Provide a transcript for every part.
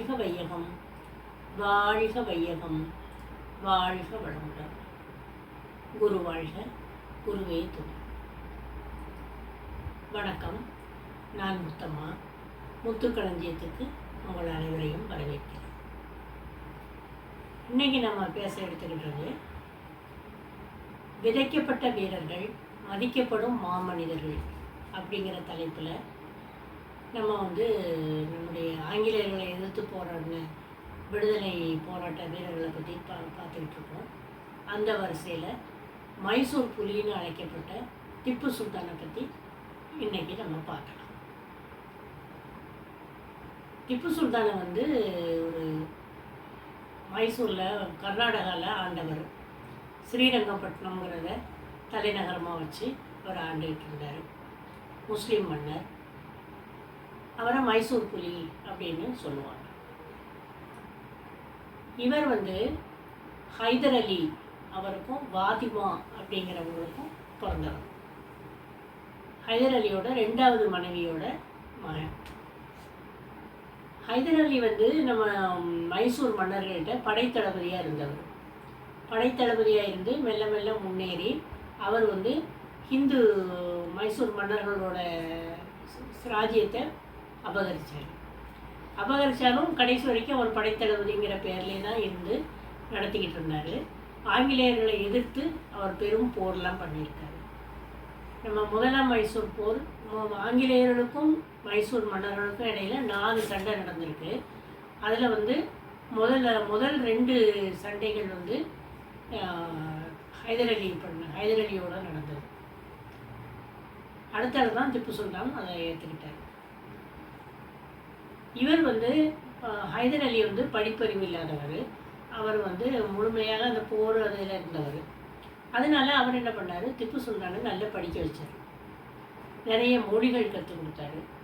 வாழ்க வையகம் வாழ்க வையகம் வாழ்க வளமுடன். குரு வாழ்க குருவே துணை. வணக்கம். நான் முத்தம்மா. முத்துக்களஞ்சியத்துக்கு உங்கள் அனைவரையும் வரவேற்கிறேன். இன்னைக்கு நம்ம பேச எடுத்துக்கிட்டது விதைக்கப்பட்ட வீரர்கள் மதிக்கப்படும் மாமனிதர்கள் அப்படிங்கிற தலைப்பில் நம்ம வந்து நம்முடைய ஆங்கிலேயர்களை எதிர்த்து போராடின விடுதலை போராட்ட வீரர்களை பற்றி பா பார்த்துக்கிட்டு இருக்கோம் அந்த வரிசையில் மைசூர் புலின்னு அழைக்கப்பட்ட திப்பு சுல்தானை பற்றி இன்னைக்கு நம்ம பார்க்கலாம். திப்பு சுல்தானை வந்து ஒரு மைசூரில் கர்நாடகாவில் ஆண்டவர். ஸ்ரீரங்கப்பட்டினம்ங்கிறத தலைநகரமாக வச்சு அவர் ஆண்டுகிட்டு இருந்தார். முஸ்லீம் மன்னர். அவரை மைசூர் புலி அப்படின்னு சொல்லுவாங்க. இவர் வந்து ஹைதர் அலி அவருக்கும் வாதிமா அப்படிங்கிறவங்களுக்கும் பிறந்தவர். ஹைதர் அலியோட ரெண்டாவது மனைவியோட மகன். ஹைதர் அலி வந்து நம்ம மைசூர் மன்னர்கள்ட்ட படைத்தளபதியாக இருந்தவர். படைத்தளபதியாக இருந்து மெல்ல மெல்ல முன்னேறி அவர் வந்து ஹிந்து மைசூர் மன்னர்களோட ராஜ்யத்தை அபகரித்தார் அபகரித்தாலும் கடைசி வரைக்கும் அவர் படைத்தளபதிங்கிற பேர்லேயே தான் இருந்து நடத்திக்கிட்டு இருந்தார். ஆங்கிலேயர்களை எதிர்த்து அவர் பெரும் போர்லாம் பண்ணியிருக்காரு. நம்ம முதலாம் மைசூர் போர் ஆங்கிலேயர்களுக்கும் மைசூர் மன்னர்களுக்கும் இடையில நாலு சண்டை நடந்திருக்கு. அதில் வந்து முதல்ல முதல் ரெண்டு சண்டைகள் வந்து ஹைதரலி ஹைதர் அலி பண்ண ஹைதர் அலியோட நடந்தது. அடுத்தது தான் திப்பு சுல்தான் அதை ஏற்றுக்கிட்டார் இவர் வந்து ஹைதர் அலி வந்து படிப்பறிவு இல்லாதவர். அவர் வந்து முழுமையாக அந்த போர் அதில் இருந்தவர். அதனால் அவர் என்ன பண்ணார்? திப்பு சுல்தானை நல்லா படிக்க வச்சார். நிறைய மொழிகள் கற்றுக் கொடுத்தாரு.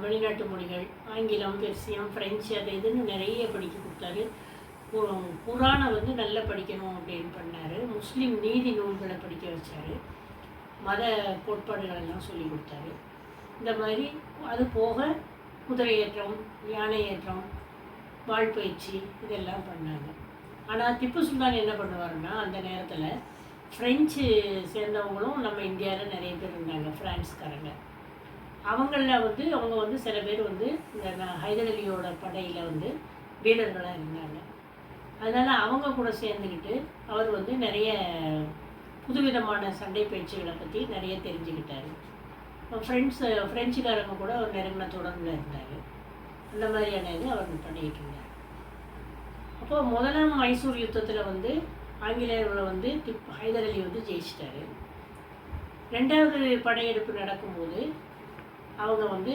வெளிநாட்டு மொழிகள் ஆங்கிலம் பெர்சியம் ஃப்ரெஞ்சு அது இதுன்னு நிறைய படிக்க கொடுத்தாரு. கு- குரானை வந்து நல்லா படிக்கணும் அப்படின்னு பண்ணார். முஸ்லீம் நீதி நூல்களை படிக்க வச்சார். மத கோட்பாடுகளெல்லாம் சொல்லி கொடுத்தாரு. இந்த மாதிரி அது போக குதிரையேற்றம் யானை ஏற்றம் வாழ்பயிற்சி இதெல்லாம் பண்ணாங்க. ஆனால் திப்பு சுல்தான் என்ன பண்ணுவாருன்னா அந்த நேரத்தில் ஃப்ரெஞ்சு சேர்ந்தவங்களும் நம்ம இந்தியாவில் நிறைய பேர் இருந்தாங்க ஃப்ரான்ஸ்காரங்க அவங்களில் வந்து அவங்க வந்து சில பேர் வந்து இந்த ஹைதரலியோட அலியோட படையில் வந்து வீரர்களாக இருந்தாங்க. அதனால் அவங்க கூட சேர்ந்துக்கிட்டு அவர் வந்து நிறைய புதுவிதமான சண்டை பயிற்சிகளை பற்றி நிறைய தெரிஞ்சுக்கிட்டார். ஃப்ரெண்ட்ஸு ஃப்ரெஞ்சுக்காரங்க கூட ஒரு நெருங்கின தொடர்பில் இருந்தார். அந்த மாதிரியான இது அவர் பண்ணிக்கிட்டு இருந்தார். அப்போது முதலாம் மைசூர் யுத்தத்தில் வந்து ஆங்கிலேயர்களை வந்து திப் ஹைதர் அலி வந்து ஜெயிச்சிட்டாரு. ரெண்டாவது படையெடுப்பு நடக்கும்போது அவங்க வந்து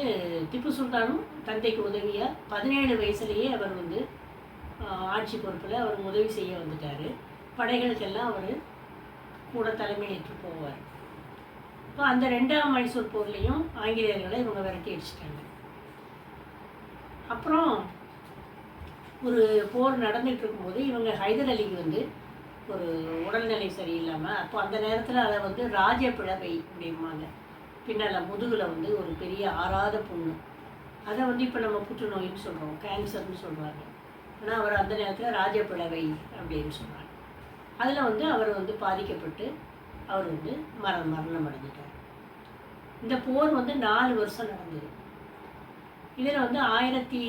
திப்பு சுல்தானும் தந்தைக்கு உதவியாக பதினேழு வயசுலேயே அவர் வந்து ஆட்சி பொறுப்பில் அவர் உதவி செய்ய வந்துட்டார். படைகளுக்கெல்லாம் அவர் கூட தலைமையேற்று போவார். இப்போ அந்த ரெண்டாம் மைசூர் போர்லேயும் ஆங்கிலேயர்களை இவங்க விரட்டி அடிச்சிட்டாங்க. அப்புறம் ஒரு போர் நடந்துகிட்டு இருக்கும்போது இவங்க ஹைதர் அலிக்கு வந்து ஒரு உடல்நிலை சரியில்லாமல் அப்போ அந்த நேரத்தில் அதை வந்து ராஜ பிழவை அப்படிம்பாங்க. பின்னால் முதுகில் வந்து ஒரு பெரிய ஆறாத புண்ணு. அதை வந்து இப்போ நம்ம புற்றுநோயின்னு சொல்கிறோம் கேன்சர்னு சொல்கிறாங்க ஆனால் அவர் அந்த நேரத்தில் ராஜ பிழவை அப்படின்னு சொல்கிறாங்க அதில் வந்து அவர் வந்து பாதிக்கப்பட்டு அவர் வந்து மர மரணம் அடைஞ்சிட்டார். இந்த போர் வந்து நாலு வருஷம் நடந்தது. இதில் வந்து ஆயிரத்தி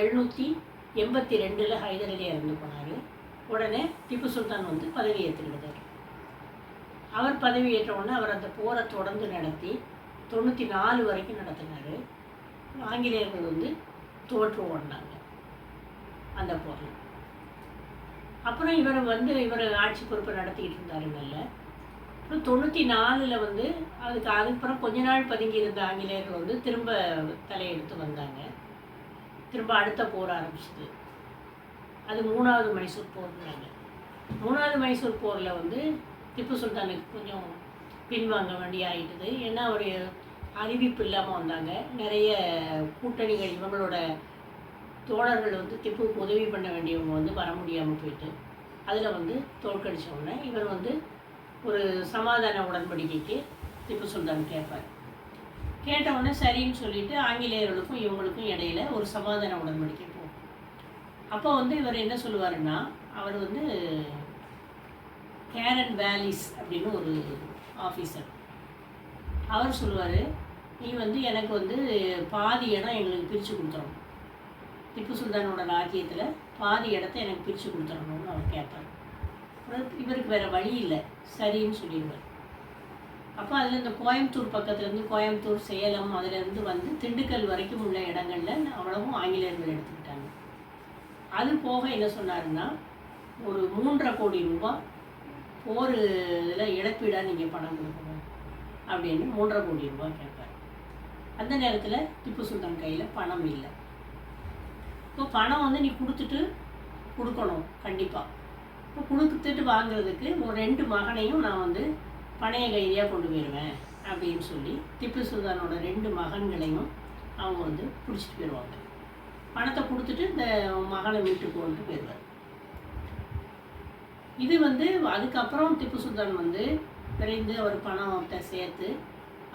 எழுநூற்றி எண்பத்தி ரெண்டில் ஹைதர் அலி இறந்து போனார். உடனே திப்பு சுல்தான் வந்து பதவி ஏற்றுக்கிட்டார். அவர் பதவி ஏற்ற உடனே அவர் அந்த போரை தொடர்ந்து நடத்தி தொண்ணூற்றி நாலு வரைக்கும் நடத்தினார். ஆங்கிலேயர்கள் வந்து தோற்று ஓடினாங்க அந்த போரில். அப்புறம் இவர் வந்து இவர் ஆட்சி பொறுப்பை நடத்திக்கிட்டு இருந்தாரு அப்புறம் தொண்ணூற்றி நாலில் வந்து அதுக்கு அதுக்கப்புறம் கொஞ்ச நாள் பதுங்கி இருந்த ஆங்கிலேயர்கள் வந்து திரும்ப தலையெடுத்து வந்தாங்க. திரும்ப அடுத்த போர் ஆரம்பிச்சது. அது மூணாவது மைசூர் போர்னாங்க. மூணாவது மைசூர் போரில் வந்து திப்பு சுல்தானுக்கு கொஞ்சம் பின்வாங்க வேண்டிய ஆகிட்டுது ஏன்னா அவருடைய அறிவிப்பு இல்லாமல் வந்தாங்க. நிறைய கூட்டணிகள் இவங்களோட தோழர்கள் வந்து திப்புவுக்கு உதவி பண்ண வேண்டியவங்க வந்து வர முடியாமல் போயிட்டு அதில் வந்து தோற்கடிச்சவுடனே இவர் வந்து ஒரு சமாதான உடன்படிக்கைக்கு திப்பு சுல்தான் கேட்பார். கேட்டவுடனே சரின்னு சொல்லிட்டு ஆங்கிலேயர்களுக்கும் இவங்களுக்கும் இடையில ஒரு சமாதான உடன்படிக்கை போகும். அப்போ வந்து இவர் என்ன சொல்லுவாருன்னா அவர் வந்து கேரன் வேலிஸ் அப்படின்னு ஒரு ஆஃபீஸர் அவர் சொல்லுவார் நீ வந்து எனக்கு வந்து பாதி இடம் எங்களுக்கு பிரித்து கொடுத்துடணும். திப்பு சுல்தானோட ராஜ்யத்தில் பாதி இடத்த எனக்கு பிரித்து கொடுத்துடணும்னு அவர் கேட்பார். இவருக்கு வேறு வழி இல்லை. சரின்னு சொல்லிடுவார். அப்போ அதில் இந்த கோயம்புத்தூர் பக்கத்துலேருந்து கோயம்புத்தூர் சேலம் அதுலேருந்து வந்து திண்டுக்கல் வரைக்கும் உள்ள இடங்கள்ல அவ்வளவும் ஆங்கிலேயர்கள் எடுத்துக்கிட்டாங்க. அது போக என்ன சொன்னாருன்னா ஒரு மூன்றரை கோடி ரூபாய் போர் இதில் இழப்பீடாக நீங்கள் பணம் கொடுக்கணும் அப்படின்னு மூன்றரை கோடி ரூபாய் கேட்பார். அந்த நேரத்தில் திப்பு சுல்தான் கையில் பணம் இல்லை. இப்போ பணம் வந்து நீ கொடுத்துட்டு கொடுக்கணும் கண்டிப்பாக இப்போ கொடுத்துட்டு வாங்குறதுக்கு ஒரு ரெண்டு மகனையும் நான் வந்து பணைய கைதியாக கொண்டு போயிடுவேன் அப்படின்னு சொல்லி திப்பு சுல்தானோட ரெண்டு மகன்களையும் அவங்க வந்து பிடிச்சிட்டு போயிடுவாங்க. பணத்தை கொடுத்துட்டு இந்த மகனை வீட்டுக்கு கொண்டு போயிடுவார். இது வந்து அதுக்கப்புறம் திப்பு சுல்தான் வந்து விரைந்து அவர் பணத்தை சேர்த்து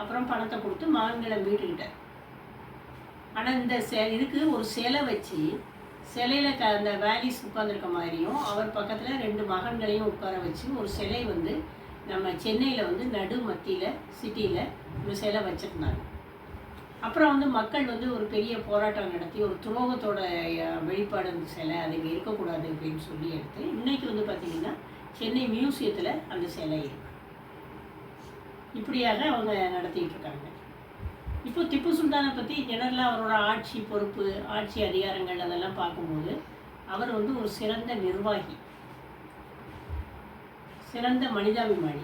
அப்புறம் பணத்தை கொடுத்து மகன்களை வீட்டுக்கிட்டார். ஆனால் இந்த செ இதுக்கு ஒரு சிலை வச்சு சிலையில் க அந்த வேலிஸ் உட்காந்துருக்க மாதிரியும் அவர் பக்கத்தில் ரெண்டு மகன்களையும் உட்கார வச்சு ஒரு சிலை வந்து நம்ம சென்னையில் வந்து நடு மத்தியில் சிட்டியில் ஒரு சிலை வச்சுருந்தாங்க. அப்புறம் வந்து மக்கள் வந்து ஒரு பெரிய போராட்டம் நடத்தி ஒரு துரோகத்தோட வெளிப்பாடு அந்த சிலை அது இங்கே இருக்கக்கூடாது அப்படின்னு சொல்லி எடுத்து இன்னைக்கு வந்து பார்த்திங்கன்னா சென்னை மியூசியத்தில் அந்த சிலை இருக்கு. இப்படியாக அவங்க நடத்திட்டு இருக்காங்க. இப்போ திப்பு சுல்தானை பற்றி ஜெனரலாக அவரோட ஆட்சி பொறுப்பு ஆட்சி அதிகாரங்கள் அதெல்லாம் பார்க்கும்போது அவர் வந்து ஒரு சிறந்த நிர்வாகி சிறந்த மனிதாபிமானி.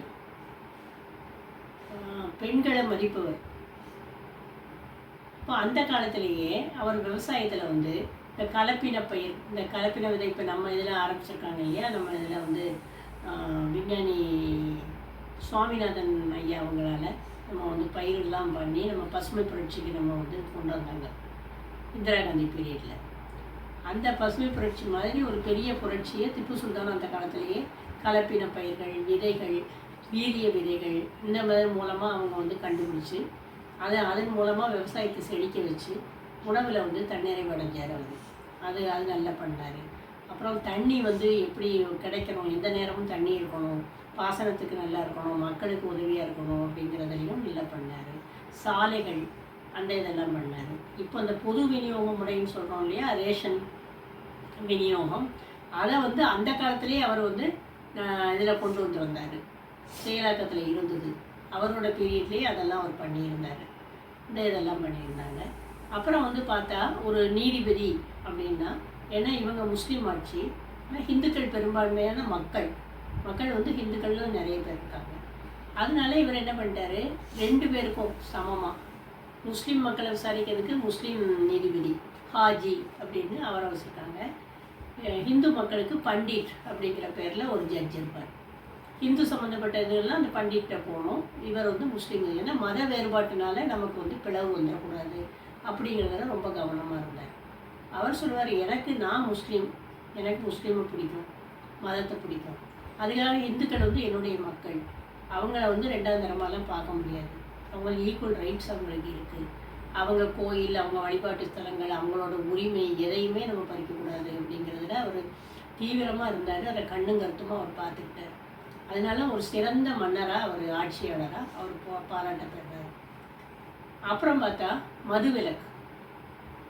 பெண்களை மதிப்பவர். இப்போ அந்த காலத்திலேயே அவர் விவசாயத்தில் வந்து இந்த கலப்பின பயிர் இந்த கலப்பின விதை இப்போ நம்ம இதில் ஆரம்பிச்சிருக்காங்க இல்லையா? நம்ம இதில் வந்து விஞ்ஞானி சுவாமிநாதன் ஐயா அவங்களால நம்ம வந்து பயிரெல்லாம் பண்ணி நம்ம பசுமை புரட்சிக்கு நம்ம வந்து கொண்டு வந்தாங்க இந்திரா காந்தி பீரியடில் அந்த பசுமை புரட்சி மாதிரி ஒரு பெரிய புரட்சியை திப்பு சுல்தான் அந்த காலத்திலேயே கலப்பின பயிர்கள் விதைகள் வீரிய விதைகள் இந்த மாதிரி மூலமாக அவங்க வந்து கண்டுபிடிச்சி அதை அதன் மூலமாக விவசாயத்தை செழிக்க வச்சு உணவில் வந்து தன்னிறைவு அடைஞ்சார் அவர். அது அது நல்லா பண்ணார். அப்புறம் தண்ணி வந்து எப்படி கிடைக்கணும் எந்த நேரமும் தண்ணி இருக்கணும் பாசனத்துக்கு நல்லா இருக்கணும் மக்களுக்கு உதவியாக இருக்கணும் அப்படிங்கிறதுலையும் நல்லா பண்ணார். சாலைகள் அந்த இதெல்லாம் பண்ணார். இப்போ அந்த பொது விநியோக முறைன்னு சொல்கிறோம் இல்லையா ரேஷன் விநியோகம். அதை வந்து அந்த காலத்திலேயே அவர் வந்து இதில் கொண்டு வந்து வந்தார். செயலாக்கத்தில் இருந்தது. அவரோட பீரியட்லேயே அதெல்லாம் அவர் பண்ணியிருந்தார். இந்த இதெல்லாம் பண்ணியிருந்தாங்க. அப்புறம் வந்து பார்த்தா ஒரு நீதிபதி அப்படின்னா ஏன்னா இவங்க முஸ்லீம் ஆட்சி ஆனால் ஹிந்துக்கள் பெரும்பான்மையான மக்கள். மக்கள் வந்து ஹிந்துக்களும் நிறைய பேர் இருக்காங்க. அதனால இவர் என்ன பண்ணிட்டாரு? ரெண்டு பேருக்கும் சமமாக முஸ்லீம் மக்களை விசாரிக்கிறதுக்கு முஸ்லீம் நீதிபதி ஹாஜி அப்படின்னு அவரை வச்சுருக்காங்க ஹிந்து மக்களுக்கு பண்டிட் அப்படிங்கிற பேரில் ஒரு ஜட்ஜ் இருப்பார். ஹிந்து சம்மந்தப்பட்ட இதுலாம் அந்த பண்டிட்ட போகணும். இவர் வந்து முஸ்லீம் ஏன்னா மத வேறுபாட்டினால நமக்கு வந்து பிளவு வந்துடக்கூடாது அப்படிங்கிறதுல ரொம்ப கவனமாக இருந்தார். அவர் சொல்லுவார் எனக்கு நான் முஸ்லீம். எனக்கு முஸ்லீமை பிடிக்கும். மதத்தை பிடிக்கும். அதுக்காக இந்துக்கள் வந்து என்னுடைய மக்கள். அவங்கள வந்து ரெண்டாவது தரமாலாம் பார்க்க முடியாது. அவங்களுக்கு ஈக்குவல் ரைட்ஸ் அவங்களுக்கு இருக்குது அவங்க கோயில் அவங்க வழிபாட்டு ஸ்தலங்கள் அவங்களோட உரிமை எதையுமே நம்ம பறிக்கக்கூடாது அப்படிங்கிறதுல அவர் தீவிரமாக இருந்தார். அதை கண்ணும் கருத்துமாக அவர் பார்த்துக்கிட்டார். அதனால ஒரு சிறந்த மன்னராக அவர் ஆட்சியாளராக அவர் பா- பாராட்டப்படுறார். அப்புறம் பார்த்தா மதுவிலக்கு.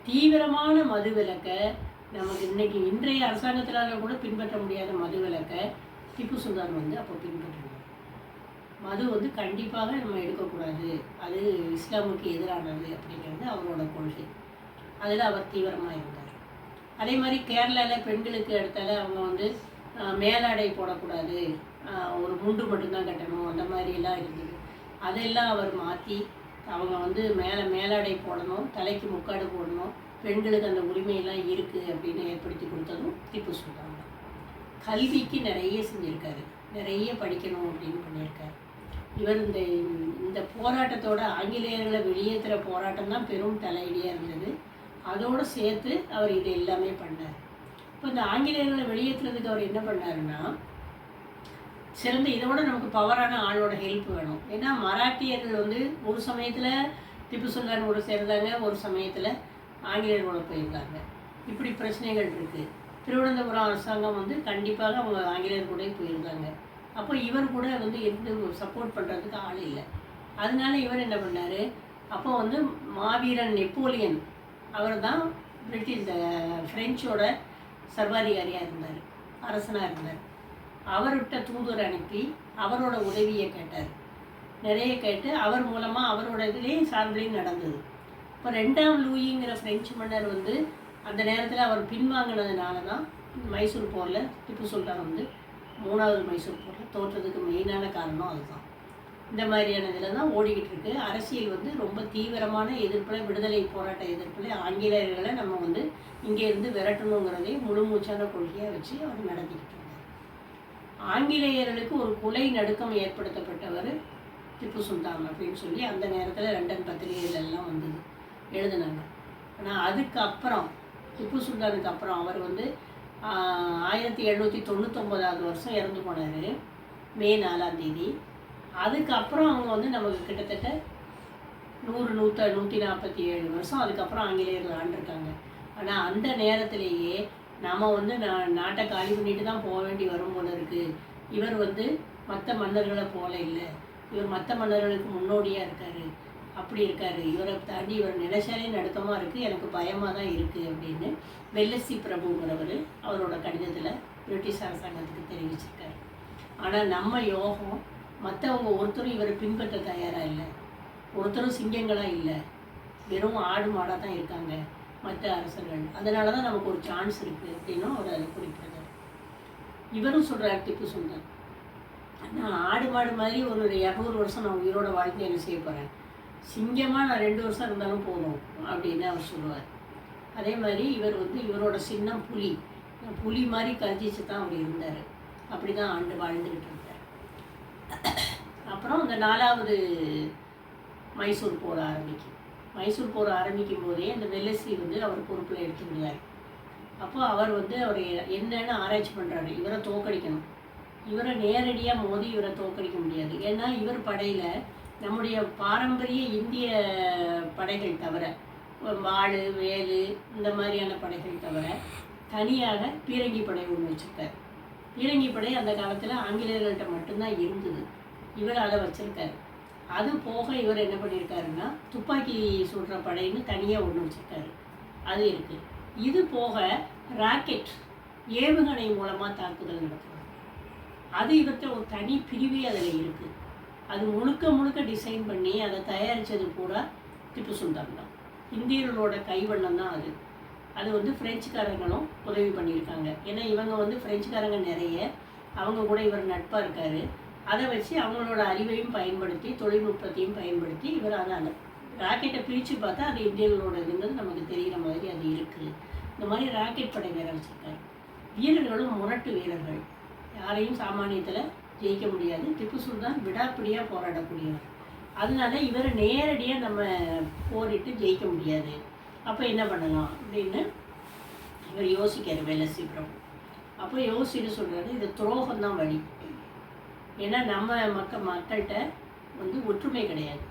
தீவிரமான மதுவிலக்கை நமக்கு இன்னைக்கு இன்றைய அரசாங்கத்தினால கூட பின்பற்ற முடியாத மதுவிலக்கை திப்பு சுல்தான் வந்து அப்போ பின்பற்றினார். மது வந்து கண்டிப்பாக நம்ம எடுக்கக்கூடாது. அது இஸ்லாமுக்கு எதிரானது அப்படிங்கிறது அவரோட கொள்கை. அதில் அவர் தீவிரமாக இருந்தார். அதே மாதிரி கேரளாவில் பெண்களுக்கு எடுத்தால அவங்க வந்து மேலாடை போடக்கூடாது. ஒரு முண்டு மட்டும்தான் கட்டணும். அந்த மாதிரியெல்லாம் இருந்தது. அதெல்லாம் அவர் மாற்றி அவங்க வந்து மேலே மேலாடை போடணும். தலைக்கு முக்காடு போடணும். பெண்களுக்கு அந்த உரிமையெல்லாம் இருக்குது அப்படின்னு ஏற்படுத்தி கொடுத்ததும் திப்பு சுல்தான். கல்விக்கு நிறைய செஞ்சுருக்காரு. நிறைய படிக்கணும் அப்படின்னு பண்ணியிருக்காரு. இவர் இந்த இந்த போராட்டத்தோட ஆங்கிலேயர்களை வெளியேற்றுற போராட்டம் தான் பெரும் தலையடியாக இருந்தது. அதோடு சேர்த்து அவர் இது எல்லாமே பண்ணார். இப்போ இந்த ஆங்கிலேயர்களை வெளியேற்றுறதுக்கு அவர் என்ன பண்ணாருன்னா சிறந்த இதோட நமக்கு பவரான ஆளோட ஹெல்ப் வேணும். ஏன்னா மராட்டியர்கள் வந்து ஒரு சமயத்தில் திப்பு சுல்தான் கூட சேர்ந்தாங்க ஒரு சமயத்தில் ஆங்கிலேயர்களோட போயிருந்தாங்க இப்படி பிரச்சனைகள் இருக்குது திருவனந்தபுரம் அரசாங்கம் வந்து கண்டிப்பாக அவங்க ஆங்கிலேயர் கூட போயிருந்தாங்க அப்போ இவர் கூட வந்து இருந்து சப்போர்ட் பண்ணுறதுக்கு ஆள் இல்லை. அதனால இவர் என்ன பண்ணார்? அப்போ வந்து மாவீரன் நெப்போலியன் அவர் தான் பிரிட்டிஷ் இந்த ஃப்ரெஞ்சோட சர்வாதிகாரியாக இருந்தார். அரசனாக இருந்தார். அவர்கிட்ட தூதுவர் அனுப்பி அவரோட உதவியை கேட்டார். நிறைய கேட்டு அவர் மூலமாக அவரோட இதுலேயும் சார்பிலையும் நடந்தது. இப்போ ரெண்டாம் லூயிங்கிற ஃப்ரெஞ்சு மன்னர் வந்து அந்த நேரத்தில் அவர் பின்வாங்கினதுனால தான் மைசூர் போரில் திப்பு சுல்தான் வந்து மூணாவது மைசூர் போரில் தோற்றதுக்கு மெயினான காரணம் அதுதான். இந்த மாதிரியான இதில் தான் ஓடிக்கிட்டு இருக்கு. அரசியல் வந்து ரொம்ப தீவிரமான எதிர்ப்பில் விடுதலை போராட்ட எதிர்ப்பில் ஆங்கிலேயர்களை நம்ம வந்து இங்கேருந்து விரட்டணுங்கிறதே முழுமூச்சான முழு மூச்சான கொள்கையாக வச்சு அவர் நடத்திக்கிட்டு இருந்தார். ஆங்கிலேயர்களுக்கு ஒரு கொலை நடுக்கம் ஏற்படுத்தப்பட்டவர் திப்பு சுல்தான் அப்படின்னு சொல்லி அந்த நேரத்தில் லண்டன் பத்திரிகைகள் எல்லாம் வந்தது எழுதினாங்க. ஆனால் அதுக்கப்புறம் திப்பு சுல்தானுக்கு அப்புறம் அவர் வந்து ஆயிரத்தி எழுநூற்றி தொண்ணூத்தொம்போதாவது வருஷம் இறந்து போனார் மே நாலாம் தேதி. அதுக்கப்புறம் அவங்க வந்து நமக்கு கிட்டத்தட்ட நூறு நூற்ற நூற்றி நாற்பத்தி ஏழு வருஷம் அதுக்கப்புறம் ஆங்கிலேயர்கள் ஆண்டிருக்காங்க. ஆனால் அந்த நேரத்திலேயே நம்ம வந்து நா நாட்டை காலி பண்ணிட்டு தான் போக வேண்டி வரும் போல இருக்குது இவர் வந்து மற்ற மன்னர்களை போல இல்லை. இவர் மற்ற மன்னர்களுக்கு முன்னோடியாக இருக்கார். அப்படி இருக்கார். இவரை தாண்டி இவர் நினைச்சாலே நடுக்கமாக இருக்குது எனக்கு பயமாக தான் இருக்குது அப்படின்னு வெல்லசி பிரபுங்கிறவர் அவரோட கடிதத்தில் பிரிட்டிஷ் அரசாங்கத்துக்கு தெரிவிச்சிருக்காரு. ஆனால் நம்ம யோகம் மற்றவங்க ஒருத்தரும் இவரை பின்பற்ற தயாராக இல்லை. ஒருத்தரும் சிங்கங்களாக இல்லை. வெறும் ஆடு மாடாக தான் இருக்காங்க மற்ற அரசர்கள். அதனால தான் நமக்கு ஒரு சான்ஸ் இருக்குது அப்படின்னும் அவர் அதை குறிப்பிடுறார். இவரும் சொல்கிறார் திப்பு சுல்தான் நான் ஆடு மாடு மாதிரி ஒரு இரநூறு வருஷம் நான் உயிரோட வாழ்க்கை என்ன செய்ய போகிறேன் சிங்கமாக நான் ரெண்டு வருஷம் இருந்தாலும் போகணும் அப்படின்னு அவர் சொல்லுவார். அதே மாதிரி இவர் வந்து இவரோட சின்னம் புலி. புலி மாதிரி கர்ஜிச்சு தான் அவர் இருந்தார். அப்படி தான் ஆண்டு வாழ்ந்துக்கிட்டு இருந்தார். அப்புறம் இந்த நாலாவது மைசூர் போர் ஆரம்பிக்கும். மைசூர் போர் ஆரம்பிக்கும் போதே இந்த வெல்லசி வந்து அவர் பொறுப்பில் எடுத்துக்கிட்டார் அப்போ அவர் வந்து அவர் என்னென்னு ஆராய்ச்சி பண்ணுறாரு இவரை தோக்கடிக்கணும் இவரை நேரடியாக மோதி இவரை தோக்கடிக்க முடியாது. ஏன்னா இவர் படையில் நம்முடைய பாரம்பரிய இந்திய படைகள் தவிர வாள் வேலு இந்த மாதிரியான படைகள் தவிர தனியாக பீரங்கி படை ஒன்று வச்சுருக்காரு. பீரங்கி படை அந்த காலத்தில் ஆங்கிலேயர்கள்ட்ட மட்டும்தான் இருந்தது. இவர் அதை வச்சுருக்காரு. அது போக இவர் என்ன பண்ணியிருக்காருன்னா துப்பாக்கி சுடுற படைன்னு தனியாக ஒன்று வச்சுருக்காரு. அது இருக்குது இது போக ராக்கெட் ஏவுகணை மூலமாக தாக்குதல் நடத்துறது அது இவர்கிட்ட ஒரு தனி பிரிவே அதில் இருக்குது அது முழுக்க முழுக்க டிசைன் பண்ணி அதை தயாரித்தது கூட திப்பு சுல்தான் தான். இந்தியர்களோட கைவண்ணம் தான் அது. அது வந்து பிரெஞ்சுக்காரங்களும் உதவி பண்ணியிருக்காங்க. ஏன்னா இவங்க வந்து பிரெஞ்சுக்காரங்க நிறைய. அவங்க கூட இவர் நட்பாக இருக்கார். அதை வச்சு அவங்களோட அறிவையும் பயன்படுத்தி தொழில்நுட்பத்தையும் பயன்படுத்தி இவர் அதை அந்த ராக்கெட்டை பிரித்து பார்த்தா அது இந்தியர்களோட இதுங்கிறது நமக்கு தெரிகிற மாதிரி அது இருக்குது. இந்த மாதிரி ராக்கெட் படை வேற வச்சுருக்காரு. வீரர்களும் முரட்டு வீரர்கள். யாரையும் சாமானியத்தில் ஜெயிக்க முடியாது. திப்பு சுல்தான் விடாப்பிடியாக போராடக்கூடியவர். அதனால இவரை நேரடியாக நம்ம போரிட்டு ஜெயிக்க முடியாது. அப்போ என்ன பண்ணலாம் அப்படின்னு இவர் யோசிக்கார் வெலசி பிரபு அப்போ யோசிச்சுட்டு சொல்கிறாரு இது துரோகம் தான் வழி. ஏன்னா நம்ம மக்க மக்கள்கிட்ட வந்து ஒற்றுமை கிடையாது.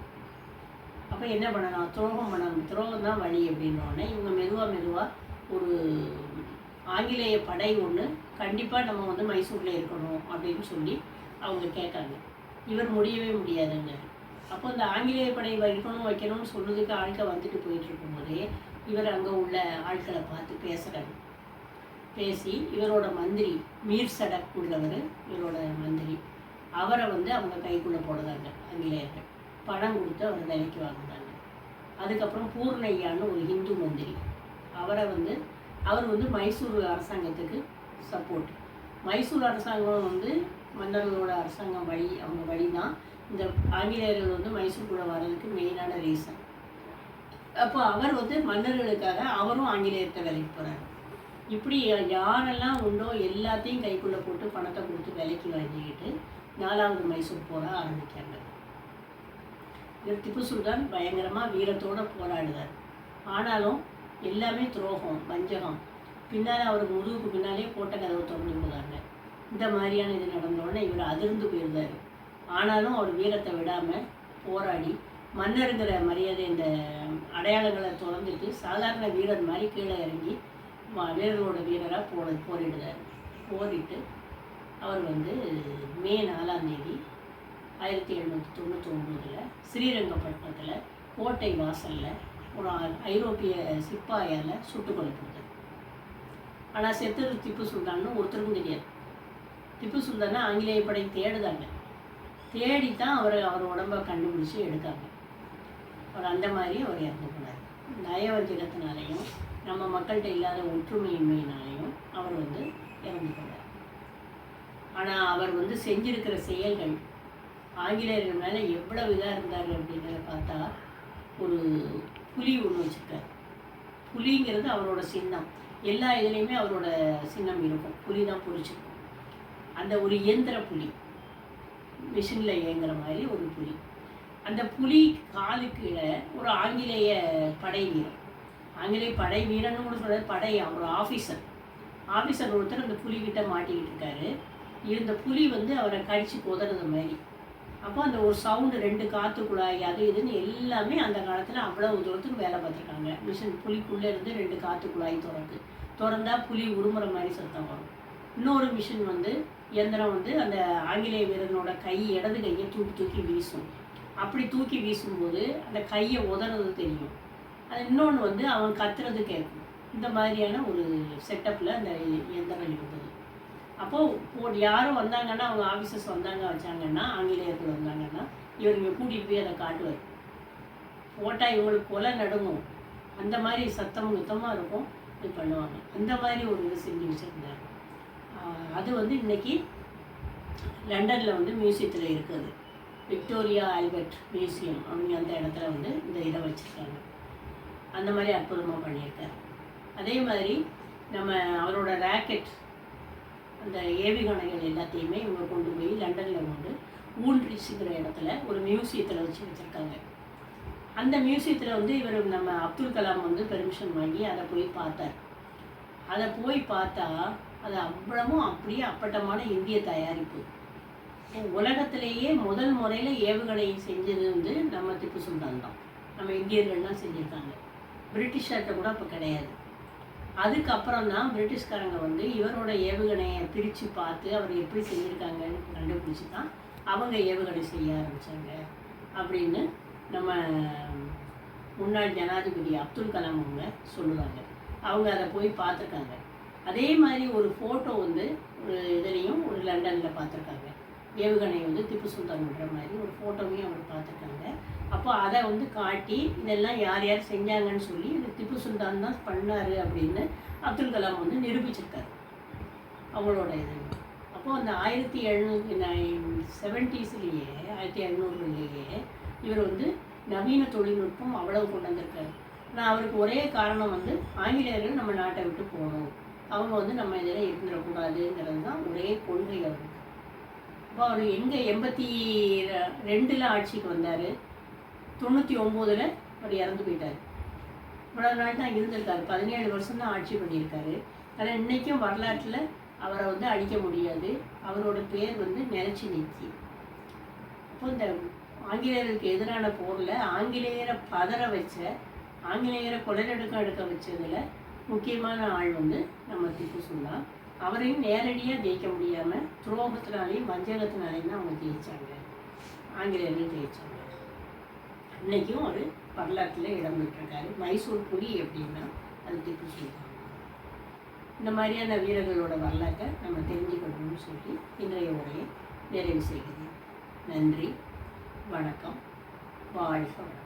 அப்போ என்ன பண்ணலாம்? துரோகம் பண்ணணும். துரோகம் தான் வழி அப்படின்னோடனே இவங்க மெதுவாக மெதுவாக ஒரு ஆங்கிலேய படை ஒன்று கண்டிப்பாக நம்ம வந்து மைசூரில் இருக்கணும் அப்படின்னு சொல்லி அவங்க கேட்டாங்க. இவர் முடியவே முடியாதுங்க. அப்போ இந்த ஆங்கிலேய படை வைக்கணும் வைக்கணும்னு சொன்னதுக்கு ஆட்கள் வந்துட்டு போயிட்டு இருக்கும்போதே இவர் அங்கே உள்ள ஆட்களை பார்த்து பேசுகிறாரு பேசி இவரோட மந்திரி மீர் சடக் உள்ளவர் இவரோட மந்திரி அவரை வந்து அவங்க கைக்குள்ளே போடுறாங்க ஆங்கிலேயர்கள். பணம் கொடுத்து அவரை விலைக்கு வாங்குறாங்க. அதுக்கப்புறம் பூர்ணையான்னு ஒரு ஹிந்து மந்திரி அவரை வந்து அவர் வந்து மைசூர் அரசாங்கத்துக்கு சப்போர்ட் மைசூர் அரசாங்கம் வந்து மன்னர்களோட அரசாங்கம் வழி அவங்க வழி தான் இந்த ஆங்கிலேயர்கள் வந்து மைசூருக்குள்ள வர்றதுக்கு மெயினான ரீசன் அப்போ அவர் வந்து மன்னர்களுக்காக அவரும் ஆங்கிலேயர்கிட்ட வேலைக்கு போகிறார் இப்படி யாரெல்லாம் உண்டோ எல்லாத்தையும் கைக்குள்ளே போட்டு பணத்தை கொடுத்து விலைக்கு வாங்கிக்கிட்டு நாலாவது மைசூர் போக ஆரம்பிக்காங்க இவர் திப்பு சுல்தான் பயங்கரமாக வீரத்தோட போராடுதார் ஆனாலும் எல்லாமே துரோகம் வஞ்சகம். பின்னால் அவர் முதுகுக்கு பின்னாலே போட்ட கதவை திறந்து போகிறாங்க இந்த மாதிரியான இது நடந்தோடனே இவர் அதிர்ந்து போயிருந்தார். ஆனாலும் அவர் வீரத்தை விடாமல் போராடி மன்னருங்கிற மரியாதை இந்த அடையாளங்களை திறந்துட்டு சாதாரண வீரர் மாதிரி கீழே இறங்கி வீரரோட வீரராக போட போரிடுறார். போரிட்டு அவர் வந்து மே நாலாம் தேதி ஆயிரத்தி எழுநூற்றி தொண்ணூற்றி ஒம்போதில் ஸ்ரீரங்கப்பட்டினத்தில் கோட்டை வாசலில் ஒரு ஐரோப்பிய சிப்பாயால் சுட்டு கொல்லப்படுது ஆனால் செத்து திப்பு சுல்தான்னு ஒருத்தருக்கும் தெரியாது. திப்பு சுல்தானை ஆங்கிலேய படை தேடுதாங்க. தேடி தான் அவர் அவர் உடம்ப கண்டுபிடிச்சி எடுக்காங்க அவர் அந்த மாதிரி அவர் இறந்து போனார். நயவஞ்சகத்தினாலையும் நம்ம மக்கள்கிட்ட இல்லாத ஒற்றுமையின்மையினாலையும் அவர் வந்து இறந்து போனார். ஆனால் அவர் வந்து செஞ்சிருக்கிற செயல்கள் ஆங்கிலேயர்கள் மேலே எவ்வளவு இதாக இருந்தார் அப்படிங்கிறத பார்த்தா ஒரு புலி ஒன்று வச்சுருக்கார். புலிங்கிறது அவரோட சின்னம். எல்லா இதுலேயுமே அவரோட சின்னம் இருக்கும். புலி தான் பொறிச்சிருக்கும். அந்த ஒரு இயந்திர புலி. மிஷினில் இயங்குற மாதிரி ஒரு புலி. அந்த புலி காலுக்கு கீழே ஒரு ஆங்கிலேய படை வீரன். ஆங்கிலேய படை வீரன்னு கூட சொல்கிறது படை ஒரு ஆஃபீஸர் ஆஃபீஸர் ஒருத்தர் அந்த புலிகிட்ட மாட்டிக்கிட்டு இருக்காரு. இந்த புலி வந்து அவரை கடிச்சு புதறது மாதிரி. அப்போ அந்த ஒரு சவுண்டு ரெண்டு காற்று குழாய் அது இதுன்னு எல்லாமே அந்த காலத்தில் அவ்வளவு தூரத்துக்கு வேலை பார்த்துருக்காங்க. மிஷின் புலிக்குள்ளே இருந்து ரெண்டு காற்று குழாய் திறந்து திறந்தா புலி உருமுற மாதிரி சத்தம் வரும். இன்னொரு மிஷின் வந்து இயந்திரம் வந்து அந்த ஆங்கிலேய வீரனோட கை இடது கையை தூக்கி தூக்கி வீசும். அப்படி தூக்கி வீசும்போது அந்த கையை உதறது தெரியும். அது இன்னொன்று வந்து அவன் கத்துறது கேட்கும். இந்த மாதிரியான ஒரு செட்டப்பில் அந்த இயந்திரம் இருந்தது. அப்போது போ யாரும் வந்தாங்கன்னா அவங்க ஆஃபீஸர்ஸ் வந்தாங்க வச்சாங்கன்னா ஆங்கிலேயர்கள் வந்தாங்கன்னா இவர் கூட்டிகிட்டு போய் அதை காட்டுவார். போட்டால் இவங்களுக்கு கொலை நடுங்கும் அந்த மாதிரி சத்தம் சுத்தமாக இருக்கும். இது பண்ணுவாங்க. அந்த மாதிரி ஒரு இது செஞ்சு வச்சுருந்தாங்க அது வந்து இன்னைக்கு லண்டனில் வந்து மியூசியத்தில் இருக்குது. விக்டோரியா ஆல்பர்ட் மியூசியம் அவங்க அந்த இடத்துல வந்து இந்த இதை வச்சுருக்காங்க. அந்த மாதிரி அற்புதமாக பண்ணியிருக்காரு. அதே மாதிரி நம்ம அவரோட ராக்கெட் அந்த ஏவுகணைகள் எல்லாத்தையுமே இவங்க கொண்டு போய் லண்டனில் கொண்டு ஊன்றிச்சுங்கிற இடத்துல ஒரு மியூசியத்தில் வச்சு வச்சுருக்காங்க. அந்த மியூசியத்தில் வந்து இவர் நம்ம அப்துல் கலாம் வந்து பெர்மிஷன் வாங்கி அதை போய் பார்த்தார். அதை போய் பார்த்தா அது அவ்வளவும் அப்படியே அப்பட்டமான இந்திய தயாரிப்பு. உலகத்திலேயே முதல் முறையில் ஏவுகணை செஞ்சது வந்து நம்ம திப்பு சுல்தான் தான். நம்ம இந்தியர்கள்லாம் செஞ்சுருக்காங்க. பிரிட்டிஷர்கிட்ட கூட அப்போ கிடையாது. அதுக்கப்புறம் தான் பிரிட்டிஷ்காரங்க வந்து இவரோட ஏவுகணையை பிரித்து பார்த்து அவர் எப்படி செஞ்சுருக்காங்கன்னு கண்டுபிடிச்சி தான் அவங்க ஏவுகணை செய்ய ஆரம்பித்தாங்க அப்படின்னு நம்ம முன்னாள் ஜனாதிபதி அப்துல் கலாம் அவங்க சொல்லுவாங்க. அவங்க அதை போய் பார்த்துருக்காங்க. அதே மாதிரி ஒரு ஃபோட்டோ வந்து ஒரு இதுலேயும் ஒரு லண்டனில் பார்த்துருக்காங்க. ஏவுகணை வந்து திப்பு சுல்தான்ன்ற மாதிரி ஒரு ஃபோட்டோவையும் அவர் பார்த்துருக்காங்க. அப்போ அதை வந்து காட்டி இதெல்லாம் யார் யார் செஞ்சாங்கன்னு சொல்லி இது திப்பு சுல்தான் தான் பண்ணார் அப்படின்னு அப்துல் கலாம் வந்து நிரூபிச்சிருக்காரு. அவங்களோட இது. அப்போது அந்த ஆயிரத்தி எழுநூத்தி நைன் செவன்ட்டீஸ்லேயே ஆயிரத்தி எழுநூறுலேயே இவர் வந்து நவீன தொழில்நுட்பம் அவ்வளவு கொண்டு வந்திருக்காரு. நான் அவருக்கு ஒரே காரணம் வந்து ஆங்கிலேயர்கள் நம்ம நாட்டை விட்டு போகணும். அவங்க வந்து நம்ம இதில் இருந்துடக்கூடாதுங்கிறது தான் ஒரே கொள்கையாக அவருக்கு அப்போ அவர் எங்கே எண்பத்தி ரெண்டில் ஆட்சிக்கு வந்தார் தொண்ணூற்றி ஒம்போதில் அவர் இறந்து போயிட்டார். இவ்வளோ நாள் தான் இருந்திருக்காரு பதினேழு வருஷம் தான் ஆட்சி பண்ணியிருக்காரு. ஆனால் இன்றைக்கும் வரலாற்றில் அவரை வந்து அழிக்க முடியாது. அவரோட பேர் வந்து நிலச்சி நிற்கி அப்போ இந்த ஆங்கிலேயருக்கு எதிரான போரில் ஆங்கிலேயரை பதற வச்ச ஆங்கிலேயரை கொலைநடுக்கம் எடுக்க வச்சதில் முக்கியமான ஆள் வந்து நம்ம திப்பு சுல்தான் அவரையும் நேரடியாக ஜெயிக்க முடியாமல் துரோகத்தினாலையும் வஞ்சகத்தினாலையும் தான் அவங்க ஜெயிச்சாங்க. ஆங்கிலேயர்கள் ஜெயிச்சாங்க. இன்றைக்கும் ஒரு வரலாற்றில் இடம் பெற்றிருக்காரு. மைசூர் புலி எப்படின்னா அது திப்பு சுல்தான் இந்த மாதிரியான வீரர்களோட வரலாற்றை நம்ம தெரிஞ்சுக்கணும்னு சொல்லி இன்றைய உரையை நிறைவு செய்கிறேன். நன்றி வணக்கம் வாழ்க வணக்கம்